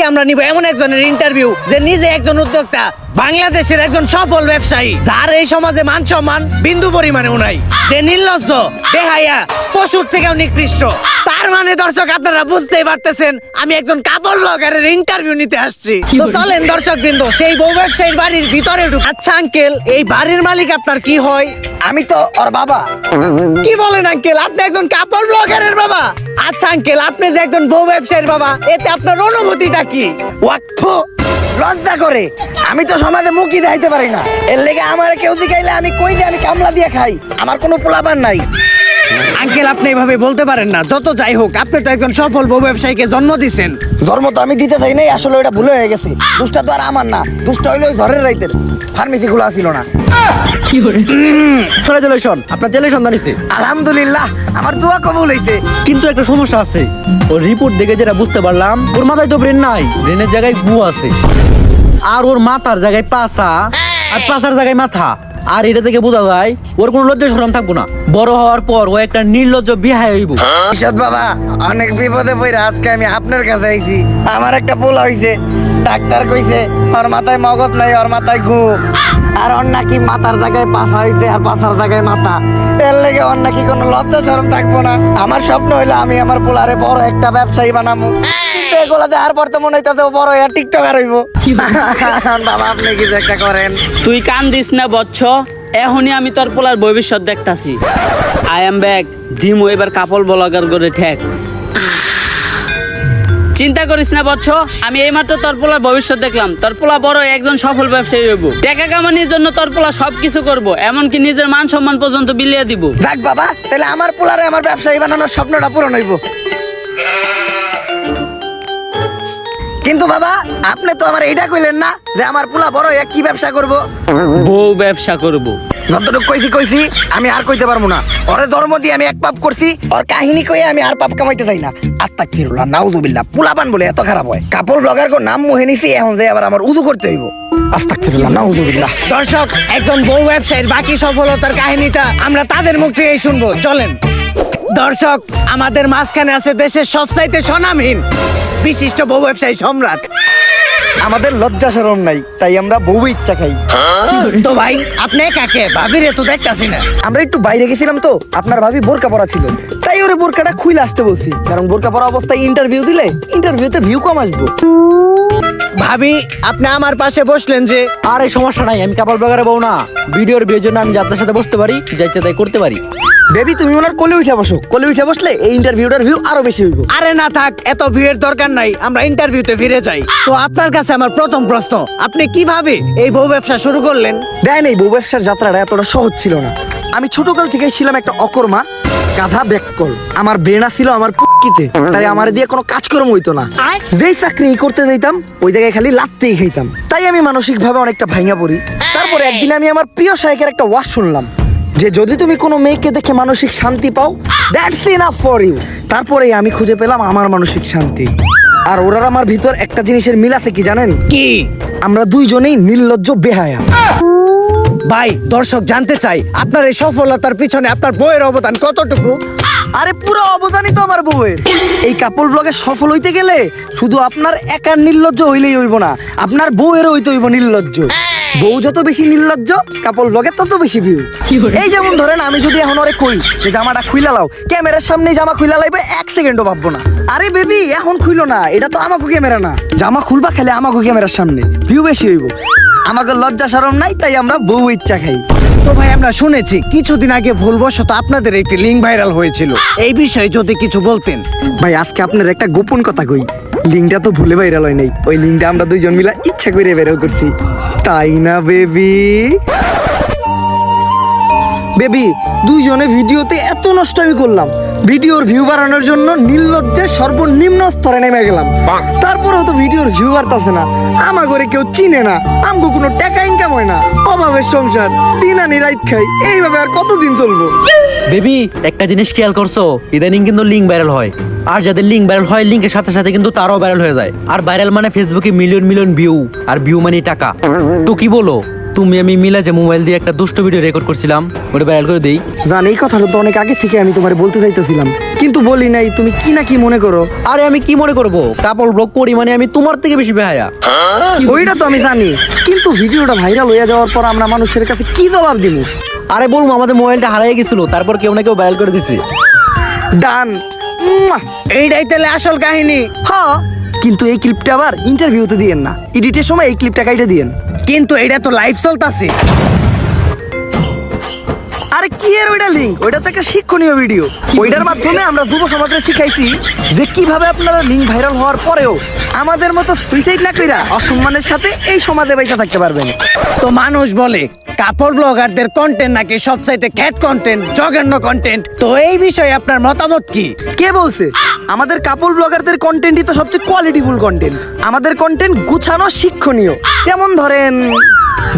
আজকে আমরা নিব এমন একজনের ইন্টারভিউ যে নিজে একজন উদ্যোক্তা। বাংলাদেশের একজন সফল ব্যবসায়ী যার এই সমাজে মান সম্মান বিন্দু পরিমাণেও নাই। যে নির্লজ্জ বেহায়া পশুর থেকেও নিকৃষ্ট। তার মানে দর্শক আপনারা বুঝতেই পারতেছেন আমি একজন কাপড় ব্লগারের ইন্টারভিউ নিতে আসছি। তো চলেন দর্শক বিন্দু সেই বউ ব্যবসায়ীর বাড়ির ভিতরে ঢুক আচ্ছা আঙ্কেল এই বাড়ির মালিক আপনার কি হয়? আমি তো ওর বাবা। কি বলেন আঙ্কেল আপনি একজন কাপড় ব্লগারের বাবা? আচ্ছা আঙ্কেল আপনি যে একজন বউ ব্যবসায়ীর বাবা এতে আপনার অনুভূতিটা কি? ওয়াক্ফ লজ্জা করে। আমি তো সমাজে মুখই দেখাইতে পারি না। এর লেগে আমার কেউ জিগাইলে আমি কই দিয়ে আমি কামলা দিয়ে খাই। আমার কোনো পোলাপান নাই। আঙ্কেল আপনি এভাবে বলতে পারেন না। যত যাই হোক আপনি তো একজন সফল বউ ব্যবসায়ীকে জন্ম দিছেন। জন্ম তো আমি দিতে চাই নাই আসলে ওটা ভুলে হয়ে গেছে। দুষ্টা তো আর আমার না দুষ্ট হইল ওই ঘরের রাইতের। ফার্মেসি খোলা ছিল না। কংগ্রাচুলেশন আপনার জেলে সন্ধান হয়েছে আলহামদুলিল্লাহ আমার দোয়া কবুল হইছে। কিন্তু একটা সমস্যা আছে। ওর রিপোর্ট দেখে যেটা বুঝতে পারলাম ওর মাথায় তো ব্রেন নাই। ব্রেনের জায়গায় গু আছে। আর ওর মাথার জায়গায় পাছা। আর পাছার জায়গায় মাথা। আর এটা থেকে বোঝা যায়, ওর কোনো লজ্জা শরম থাকব না। বড় হওয়ার পর ও একটা নির্লজ্জ বিহায় হইব। ঈশ্বর বাবা, অনেক বিপদে পড়ে আজকে আমি আপনার কাছে আইছি। আমার একটা পোলা হইছে। ডাক্তার কইছে, ওর মাথায় মগজ নাই, ওর মাথায় ঘু আর ওর নাকি মাথার জায়গায় পাছা হইছে আর পাছার জায়গায় মাথা। এর লেগে ওর নাকি কোনো লজ্জা শরম থাকব না। আমার স্বপ্ন হইল আমি আমার পোলারে বড় একটা ব্যবসায়ী বানাবো এগুলা দেখার পর তো মনে হইতাছে বড় হইয়া টিকটকার হইব। বাবা আপনি কিছু একটা করেন। তুই কান দিস না বচ্চ এখনই আমি তোর পোলার ভবিষ্যৎ দেখতাছি। আই এম ব্যাক ধিমু এবার কাপড় ব্লগার করে ঠেক। চিন্তা করিস না বচ্চ আমি এইমাত্র তোর পোলার ভবিষ্যৎ দেখলাম। তোর পোলা বড় একজন সফল ব্যবসায়ী হইব। টাকা কামানির জন্য তোর পোলা সবকিছু করব। এমনকি নিজের মান সম্মান পর্যন্ত বিলিয়ে দিব। যাক বাবা তাহলে আমার পোলারে আমার ব্যবসায়ী বানানোর স্বপ্নটা পূরণ হইব। কিন্তু বাবা আপনি তো আমার এটা কইলেন না যে আমার পোলা বড় হইয়া কি ব্যবসা করব? বউ ব্যবসা করব। যতটুকু কইছি কইছি আমি আর কইতে পারব না। ওরে ধর্ম দিয়ে আমি এক পাপ করছি ওর কাহিনী কইয়ে আমি আর পাপ কামাইতে চাই না। আত্মা ফিরুল্লাহ নাউজুবিল্লাহ পোলাপান বলে এত খারাপ হয়। কাপড় ব্লগার কো নাম মুহে নিছি এখন যে আবার আমার উদু করতে হইব। দর্শক একজন বউ ব্যবসায়ীর বাকি সফলতার কাহিনীটা আমরা তাদের মুখ থেকেই শুনব। চলেন। দর্শক আমাদের মাঝখানে আছে দেশের সবচাইতে স্বনামহীন বিশিষ্ট বউ ব্যবসায়ী সম্রাট। আমাদের লজ্জা শরম নাই তাই আমরা বউ ইচ্ছা খাই। তো ভাই আপনি কাকে ভাবিরে তো দেখতাছি না। আমরা একটু বাইরে গেছিলাম তো আপনার ভাবি বোরকা পরা ছিল। তাই ওরে বোরকাটা খুইলে আসতে বলছি কারণ বোরকা পরা অবস্থায় ইন্টারভিউ দিলে ইন্টারভিউতে ভিউ কম আসব। ভাবি আপনি আমার পাশে বসলেন যে আর এই সমস্যা নাই আমি কাপড় বাগারে বউ না। ভিডিওর বিয়ের জন্য আমি যাদের সাথে বসতে পারি যাইতে তাই করতে পারি। বেবি তুমি ওনার কোলে উঠে বসো। কোলে উঠে বসলে এই ইন্টারভিউটার ভিউ আরও বেশি হইব। আরে না থাক এত ভিড়ের দরকার নাই আমরা ইন্টারভিউতে ফিরে যাই। তো আপনার কাছে আমার প্রথম প্রশ্ন আপনি কীভাবে এই বউ ব্যবসা শুরু করলেন? দেয় নেই বউ ব্যবসার যাত্রাটা এতটা সহজ ছিল না। আমি ছোটকাল থেকে ছিলাম একটা অকর্মা গাধা ব্যাককল আমার ব্রেনা ছিল আমার পুকিতে তাই আমার দিয়ে কোনো কাজকর্ম হইতো না। যেই চাকরি করতে যাইতাম ওই জায়গায় খালি লাত্তেই খাইতাম। তাই আমি মানসিকভাবে অনেকটা ভাঙা পড়ি। তারপরে একদিন আমি আমার প্রিয় সাহেবের একটা ওয়াজ শুনলাম। যে যদি তুমি কোনো মেয়েকে দেখে মানসিক শান্তি পাও দ্যাটস ইনাফ ফর ইউ তারপরে আমি খুঁজে পেলাম আমার মানসিক শান্তি। আর ওরার আমার ভিতর একটা জিনিসের মিল আছে কি জানেন? কি? আমরা দুইজনেই নির্লজ্জ বেহায়া। ভাই দর্শক জানতে চাই আপনার এই সফলতার পিছনে আপনার বইয়ের অবদান কতটুকু? আরে পুরো অবদানই তো আমার বউয়ের। এই কাপড় ব্লগে সফল হইতে গেলে শুধু আপনার একার নির্লজ্জ হইলেই হইব না আপনার বউয়েরও হইতে হইব নির্লজ্জ। বউ যত বেশি নির্লজ্জ কাপড় ব্লগে তত বেশি ভিউ এই যেমন ধরেন আমি যদি এখন ওরে কই যে জামাটা খুইলা লাও ক্যামেরার সামনে জামা খুইলা লাইবে এক সেকেন্ডও ভাববো না। আরে বেবি এখন খুইলো না এটা তো আমাকে ক্যামেরা না। জামা খুলবা খেলে আমাকে ক্যামেরার সামনে ভিউ বেশি হইব। আমাকে লজ্জা শরম নাই তাই আমরা বউ ইচ্ছা খাই। তো ভাই আমরা শুনেছি কিছুদিন আগে ভুলবশত আপনাদের একটি লিঙ্ক ভাইরাল হয়েছিল। এই বিষয়ে যদি কিছু বলতেন। ভাই আজকে আপনার একটা গোপন কথা কই। লিঙ্কটা তো ভুলে ভাইরাল হয় নাই। ওই লিঙ্কটা আমরা দুইজন মিলা ইচ্ছা করে ভাইরাল করছি। তাই না বেবি? বেবি দুইজনে ভিডিওতে এত নষ্ট আমি করলাম। ভিডিওর ভিউ বাড়ানোর জন্য নির্লজ্জের সর্বনিম্ন স্তরে নেমে গেলাম। তারপরেও তো ভিডিওর ভিউ বাড়তাছে না। আমা করে কেউ চিনে না আমগো কোনো টাকা ইনকাম হয় না। অভাবের সংসার দিন আনি রাইত খাই এইভাবে আর কতদিন চলবো? বেবি একটা জিনিস খেয়াল করছ ইদানিং কিন্তু লিঙ্ক ভাইরাল হয়। আর যাদের লিঙ্ক ভাইরাল হয় লিঙ্কের সাথে সাথে কিন্তু তারাও ভাইরাল হয়ে যায়। আর ভাইরাল মানে ফেসবুকে মিলিয়ন মিলিয়ন ভিউ আর ভিউ মানে টাকা। তো কি বলো? তুমি আমি মিলা যে মোবাইল দিয়ে একটা দুষ্ট ভিডিও রেকর্ড করছিলাম ওটা ভাইরাল করে দেই। জান এই কথাটা তো অনেক আগে থেকে আমি তোমার বলতে চাইতেছিলাম। কিন্তু বলি নাই তুমি কি না কি মনে করো? আরে আমি কি মনে করব? কাপড় ব্লগ করি মানে আমি তোমার থেকে বেশি বেহায়া। ওইটা তো আমি জানি। কিন্তু ভিডিওটা ভাইরাল হয়ে যাওয়ার পর আমরা মানুষের কাছে কি জবাব দিব? আরে বলব আমাদের মোবাইলটা হারিয়ে গেছিল তারপর কেউ না কেউ ভাইরাল করে দিছে। ডান। এইটাই তাহলে আসল কাহিনী। হ্যাঁ কিন্তু এই ক্লিপটা আবার ইন্টারভিউতে দিয়েন না। এডিটের সময় এই ক্লিপটা কাইটে দিয়েন। কিন্তু এটা তো লাইভ চলতাছে। আরে কি এর ওইটা লিঙ্ক ওইটা তো একটা শিক্ষণীয় ভিডিও ওইটার মাধ্যমে আমরা যুব সমাজে শিখাইছি যে কীভাবে আপনারা লিঙ্ক ভাইরাল হওয়ার পরেও আমাদের মতো সুইসাইড না কইরা অসম্মানের সাথে এই সমাজে বেঁচে থাকতে পারবেন। তো মানুষ বলে কাপড় ব্লগারদের কন্টেন্ট নাকি সবচাইতে খ্যাট কন্টেন্ট জঘন্য কন্টেন্ট তো এই বিষয়ে আপনার মতামত কি? কে বলছে? আমাদের কাপড় ব্লগারদের কন্টেন্টই তো সবচেয়ে কোয়ালিটিফুল কন্টেন্ট আমাদের কন্টেন্ট গুছানো শিক্ষণীয়। যেমন ধরেন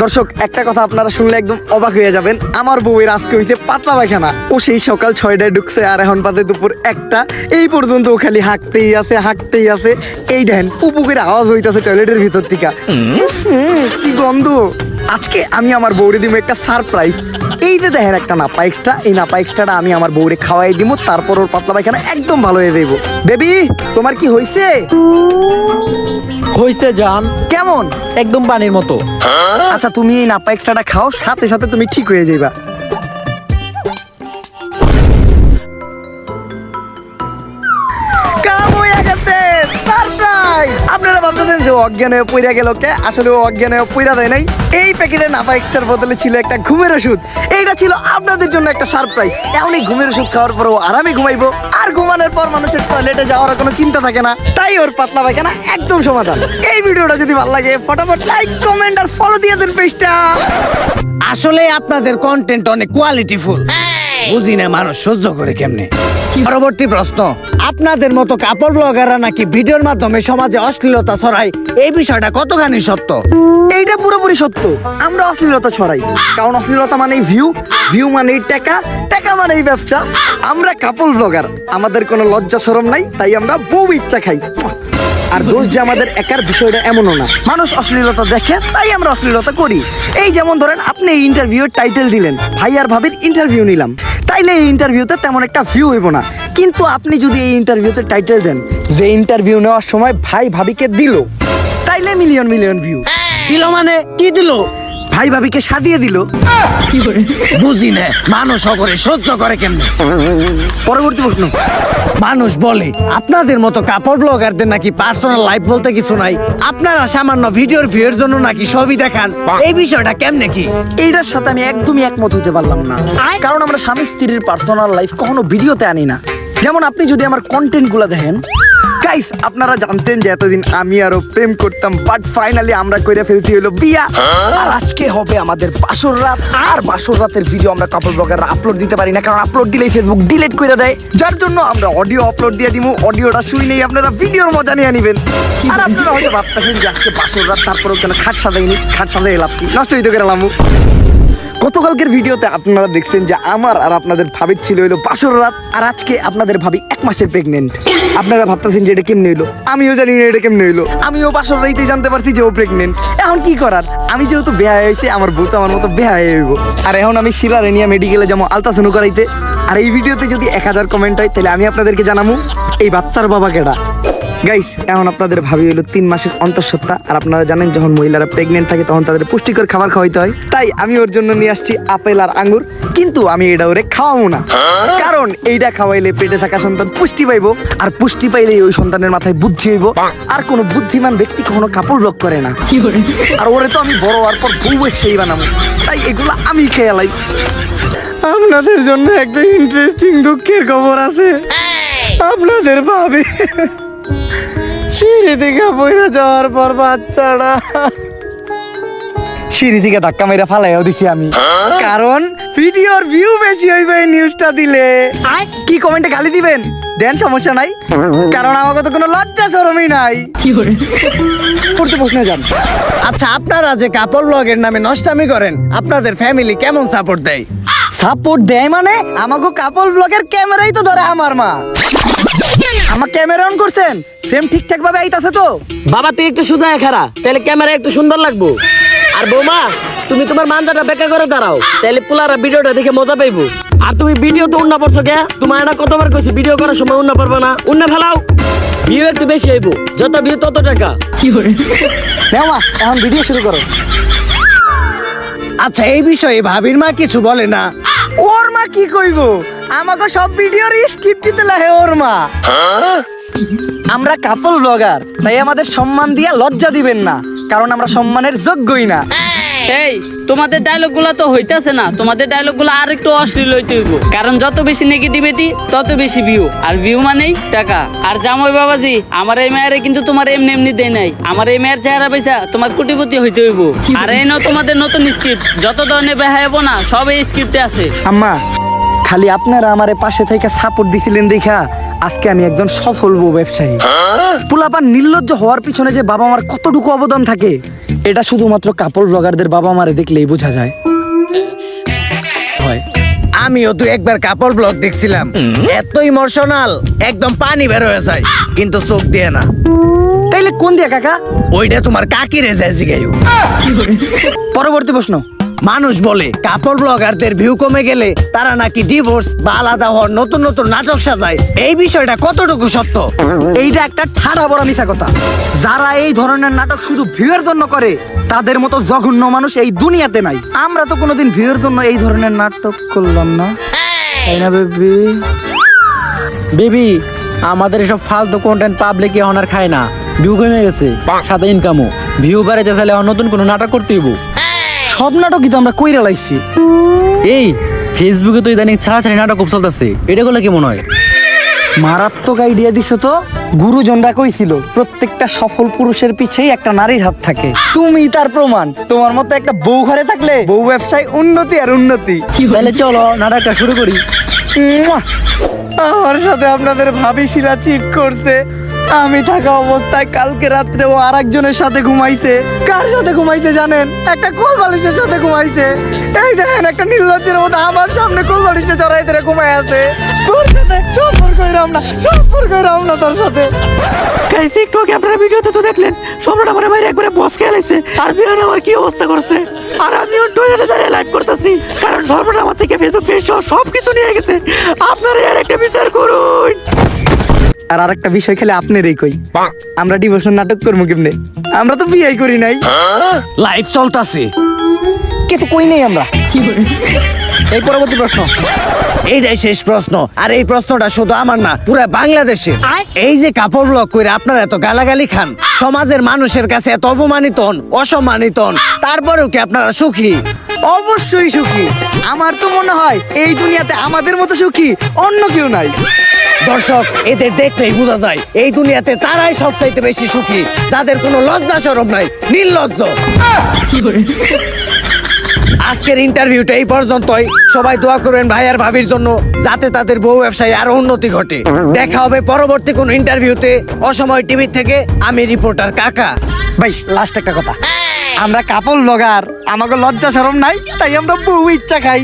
দর্শক একটা কথা আপনারা শুনলে একদম অবাক হয়ে যাবেন। আমার বউয়ের আজকে হইছে পাতলা পায়খানা। ও সেই সকাল ছয়টায় ঢুকছে আর এখন পাতে দুপুর একটা। এই পর্যন্ত ও খালি হাঁকতেই আছে হাঁকতেই আছে। এই দেখেন পুপুকের আওয়াজ হইতাছে টয়লেটের ভিতর থেকে। কি গন্ধ। আজকে আমি আমার বৌরে দিব একটা সারপ্রাইজ এই যে দেখেন একটা নাপা এক্সট্রা এই নাপা এক্সট্রাটা আমি আমার বৌরে খাওয়াই দিব তারপর ওর পাতলা পায়খানা একদম ভালো হয়ে যাইব। বেবি তোমার কি হয়েছে হয়েছে জান। কেমন? একদম পানির মতো। আচ্ছা তুমি এই নাপা এক্সট্রাটা খাও সাথে সাথে তুমি ঠিক হয়ে যাইবা। আপনারা যে অজ্ঞান হয়ে পইরা গেল কে? আসলে ও অজ্ঞান হয়ে পইরা দেয় নাই। এই প্যাকেটে নাপা এক্সট্রার বদলে ছিল একটা ঘুমের ওষুধ। এইটা ছিল আপনাদের জন্য একটা সারপ্রাইজ এখন এই ঘুমের ওষুধ খাওয়ার পর ও আরামে ঘুমাইবো। আর ঘুমানোর পর মানুষের টয়লেটে যাওয়ার কোনো চিন্তা থাকে না। তাই ওর পাতলা পায়খানা একদম সমাধান। এই ভিডিওটা যদি ভালো লাগে ফটাফট লাইক কমেন্ট আর ফলো দিয়ে দেন পেজটা আসলে আপনাদের কন্টেন্ট অনেক কোয়ালিটিফুল বুঝি না মানুষ সহ্য করে কেমনে? পরবর্তী প্রশ্ন, আপনাদের মতো কাপড় ব্লগাররা নাকি ভিডিওর মাধ্যমে সমাজে অশ্লীলতা ছড়ায়? এই বিষয়টা কতখানি সত্য? এইটা পুরোপুরি সত্য। আমরা অশ্লীলতা ছড়াই। কারণ অশ্লীলতা মানেই ভিউ ভিউ মানেই টাকা টাকা মানেই ব্যবসা। আমরা কাপল ব্লগার আমাদের কোনো লজ্জা শরম নাই, তাই আমরা বউ ইচ্ছা খাই। আর দোষ যে আমাদের একার বিষয়টা এমনও না। মানুষ অশ্লীলতা দেখে, তাই আমরা অশ্লীলতা করি। এই যেমন ধরেন, আপনি এই ইন্টারভিউর টাইটেল দিলেন, ভাই আর ভাবির ইন্টারভিউ নিলাম। তাইলে এই ইন্টারভিউতে তেমন একটা ভিউ হইব না। কিন্তু আপনি যদি এই ইন্টারভিউতে টাইটেল দেন, যে ইন্টারভিউ নেওয়ার সময় ভাই ভাবিকে দিল, তাইলে মিলিয়ন মিলিয়ন ভিউ দিল মানে কি দিল? ভাই ভাবিকে সাদিয়ে দিল। বুঝি না মানুষ করে সহ্য করে কেমনে? পরবর্তী প্রশ্ন। মানুষ বলে আপনাদের মতো কাপড় ব্লগারদের নাকি পার্সোনাল লাইফ বলতে কিছু নাই। আপনারা সামান্য ভিডিওর ভিউয়ের জন্য নাকি ছবি দেখান। এই বিষয়টা কেমনে কি? এইটার সাথে আমি একদমই একমত হতে পারলাম না। কারণ আমরা স্বামী স্ত্রীর পার্সোনাল লাইফ কখনো ভিডিওতে আনি না। যেমন আপনি যদি আমার কন্টেন্টগুলা দেখেন গাইস আপনারা জানতেন যে এতদিন আমি আরও প্রেম করতাম বাট ফাইনালি আমরা কইরা ফেলতে হলো বিয়া। আর আজকে হবে আমাদের বাসর রাত। আর বাসর রাতের ভিডিও আমরা কাপড় ব্লগাররা আপলোড দিতে পারি না কারণ আপলোড দিলেই ফেসবুক ডিলিট করে দেয়। যার জন্য আমরা অডিও আপলোড দিয়ে দিব অডিওটা শুই নেই আপনারা ভিডিওর মজা নিয়ে নিবেন। আর আপনারা হয়তো ভাবতেছেন যে আজকে বাসর রাত তারপরেও কেন খাট সাজাইনি? খাট সাজাই লাভ কি? নষ্ট হইতে গেলাম গতকালকের ভিডিওতে আপনারা দেখছেন যে আমার আর আপনাদের ভাবির ছিল হইল বাসর রাত আর আজকে আপনাদের ভাবি এক মাসের প্রেগনেন্ট আপনারা ভাবতেছেন যে এটা কেমনে হইল? আমিও জানি না এটা কেমনে হইল। আমিও রাইতে জানতে পারছি যে ও প্রেগনেন্ট এখন কি করার? আমি যেহেতু বেহা হয়েছে আমার বউ তো আমার মতো বেহা হইব। আর এখন আমি শিলারে নিয়ে মেডিকেলে যাব আলতাথনু করাইতে। আর এই ভিডিওতে যদি এক হাজার কমেন্ট হয়, তাহলে আমি আপনাদেরকে জানাব এই বাচ্চার বাবা কেডা? গাইস এখন আপনাদের ভাবি হলো তিন মাসের অন্তঃসত্ত্বা, আর আপনারা জানেন যখন মহিলারা প্রেগনেন্ট থাকে, তখন তাদের পুষ্টিকর খাবার খাওয়াইতে হয়। তাই আমি ওর জন্য নিয়ে আসছি আপেল আর আঙ্গুর। কিন্তু আমি এটা ওরে খাওয়াবো না। কারণ এইটা খাওয়াইলে পেটে থাকা সন্তান পুষ্টি পাইবো আর পুষ্টি পাইলে ওই সন্তানের মাথায় বুদ্ধি হইব। আর কোনো বুদ্ধিমান ব্যক্তি কখনো কাপড় ব্লক করে না। আর ওরে তো আমি বড় হওয়ার পর বউয়ের সেই বানাবো। তাই এগুলো আমি খেয়ালাই আপনাদের জন্য একটা ইন্টারেস্টিং দুঃখের খবর আছে। আপনাদের ভাবে সিঁড়ি থেকে বইরা যাওয়ার পর বাচ্চারা সিঁড়ি থেকে ধাক্কা মেরে ফালাইও দেখি আমি। কারণ ভিডিওর ভিউ বেশি হইবে এই নিউজটা দিলে। কি কমেন্টে গালি দিবেন? দেন সমস্যা নাই। কারণ আমাকে তো কোনো লজ্জা শরমই নাই। পড়তে প্রশ্নে যান। আচ্ছা আপনারা যে কাপড় ব্লগের নামে নষ্টামি করেন আপনাদের ফ্যামিলি কেমন সাপোর্ট দেয়? সাপোর্ট দেয় মানে? আমাকে কাপল ব্লগের ক্যামেরাই তো ধরে আমার মা। আমার ক্যামেরা অন করছেন? ফ্রেম ঠিকঠাক ভাবে আইতাছে তো? বাবা তুই একটু সোজা খারা তাহলে ক্যামেরা একটু সুন্দর লাগবো। আর বৌমা তুমি তোমার মানজাটা বেকা করে দাঁড়াও তাহলে পোলারা ভিডিওটা দেখে মজা পাইবো। আর তুমি ভিডিও তো উন্না পড়ছো কে? তোমার এটা কতবার কইছি ভিডিও করার সময় উন্না পারবে না? উন্না ফেলাও। ভিউ একটু বেশি হইব যত ভিউ তত টাকা। নেওয়া এখন ভিডিও শুরু করো। আচ্ছা এই বিষয়ে ভাবির মা কিছু বলে না। ওর মা কি কইব? আমাকে সব ভিডিওর স্কিপ দিতে লাগে ওর মা। আমরা কাপল ব্লগার তাই আমাদের সম্মান দিয়া লজ্জা দিবেন না কারণ আমরা সম্মানের যোগ্যই না। এই তোমাদের ডায়লগগুলা তো হইতাছে না তোমাদের ডায়লগগুলা আর একটু অশ্লীল হইতে হইব। কারণ যত বেশি নেগেটিভিটি তত বেশি ভিউ আর ভিউ মানেই টাকা। আর জামাই বাবাজি আমার এই মেয়েরে কিন্তু তোমার এমনি এমনি দেয় নাই। আমার এই মেয়ের চেহারা পয়সা তোমার কোটিপতি হইতে হইব। আর এই নাও তোমাদের নতুন স্ক্রিপ্ট যত ধরনের বেহায়াবো না সব এই স্ক্রিপ্টে আছে। আম্মা খালি আপনারা আমারে পাশে থেকে সাপোর্ট দিছিলেন দেখা। আজকে আমি একজন সফল বউ ব্যবসায়ী। পুলাপান নির্লজ্জ হওয়ার পিছনে যে বাবা মার কতটুকু অবদান থাকে এটা শুধুমাত্র কাপড় ব্লগারদের বাবা মারে দেখলেই বোঝা যায়। হয়। আমিও তো একবার কাপড় ব্লগ দেখছিলাম। এত ইমোশনাল একদম পানি বের হয়ে যায় কিন্তু চোখ দিয়ে না। তাইলে কোন দিয়া কাকা? ওইটা তোমার কাকিরে যায় জিগাইও। পরবর্তী প্রশ্ন। মানুষ বলে কাপড় ব্লগারদের ভিউ কমে গেলে তারা নাকি ডিভোর্স বা আলাদা হওয়ার নতুন নতুন নাটক সাজায়। এই বিষয়টা কতটুকু সত্য? এইটা একটা ঠাড়া বড় মিথ্যা কথা। যারা এই ধরনের নাটক শুধু ভিউয়ের জন্য করে, তাদের মতো জঘন্য মানুষ এই দুনিয়াতে নাই। আমরা তো কোনোদিন ভিউয়ের জন্য এই ধরনের নাটক করলাম না। তাই না, বেবি? বেবি, আমাদের এসব ফালতু কন্টেন্ট পাবলিকে অনার খায় না। ভিউ কমে গেছে, সাথে ইনকামও ভিউ বাড়াইতে চাইলে নতুন কোনো নাটক করতে হইব সব নাটকই তো আমরা কইরা লাইছি। এই ফেসবুকে তো ইদানিং ছাড়াছাড়ি নাটক খুব চলতেছে। এটা করলে কেমন হয়? মারাত্মক আইডিয়া দিছে তো? গুরুজনরা কইছিল প্রত্যেকটা সফল পুরুষের পিছেই একটা নারীর হাত থাকে। তুমি তার প্রমাণ। তোমার মতো একটা বউ ঘরে থাকলে বউ ব্যবসায় উন্নতি আর উন্নতি। তাহলে চলো নাটকটা শুরু করি। আমার সাথে আপনাদের ভাবি শিলা চিট করছে। আমি থাকা অবস্থায় কালকে রাত্রে ও আর একজনের সাথে ঘুমাইছে। কার সাথে ঘুমাইতে জানেন? একটা কোল বালিশের সাথে ঘুমাইছে। এই দেখেন, একটা নির্লজ্জের মতো আমার সামনে কোল বালিশে চড়াই ধরে ঘুমাই আছে। তোর সাথে সম্পর্ক হইরাম না, সম্পর্ক হইরাম না তোর সাথে। গাইস একটু আগে আপনারা ভিডিওতে তো দেখলেন, সম্রাট আমার বাইরে একবারে বস খেলাইছে আর দিয়ান আমার কি অবস্থা করছে? আর আমিও টয়লেটে দাঁড়িয়ে লাইভ করতেছি। কারণ সম্রাট আমার থেকে ফেসবুক ফেস সব কিছু নিয়ে গেছে। আপনারা আর একটা বিচার করুন। আর আরেকটা বিষয় খেলে আপনারই কই? আমরা ডিভোর্সের নাটক করব কেমনে? আমরা তো বিয়ে করি নাই। লাইভ চলতাছে। কিছু কই নেই আমরা? এই পরবর্তী প্রশ্ন। এইটাই শেষ প্রশ্ন। আর এই প্রশ্নটা শুধু আমার না পুরো বাংলাদেশে এই যে কাপড় ব্লক করে আপনারা এত গালাগালি খান সমাজের মানুষের কাছে এত অপমানিত হন, অসম্মানিত হন, তারপরেও কি আপনারা সুখী? অবশ্যই সুখী। আমার তো মনে হয় এই দুনিয়াতে আমাদের মতো সুখী অন্য কেউ নাই। দর্শক, এদের দেখলেই বোঝা যায়, এই দুনিয়াতে তারাই সবচাইতে বেশি সুখী, যাদের কোনো লজ্জা সরব নাই, নির্লজ্জ। আজকের ইন্টারভিউটা এই পর্যন্তই। সবাই দোয়া করবেন ভাই আর ভাবির জন্য, যাতে তাদের বউ ব্যবসায় আরও উন্নতি ঘটে। দেখা হবে পরবর্তী কোন ইন্টারভিউতে অসময় টিভি থেকে, আমি রিপোর্টার কাকা। ভাই লাস্ট একটা কথা। আমরা কাপড় লগার আমাকে লজ্জা সরম নাই, তাই আমরা বউ ইচ্ছা খাই।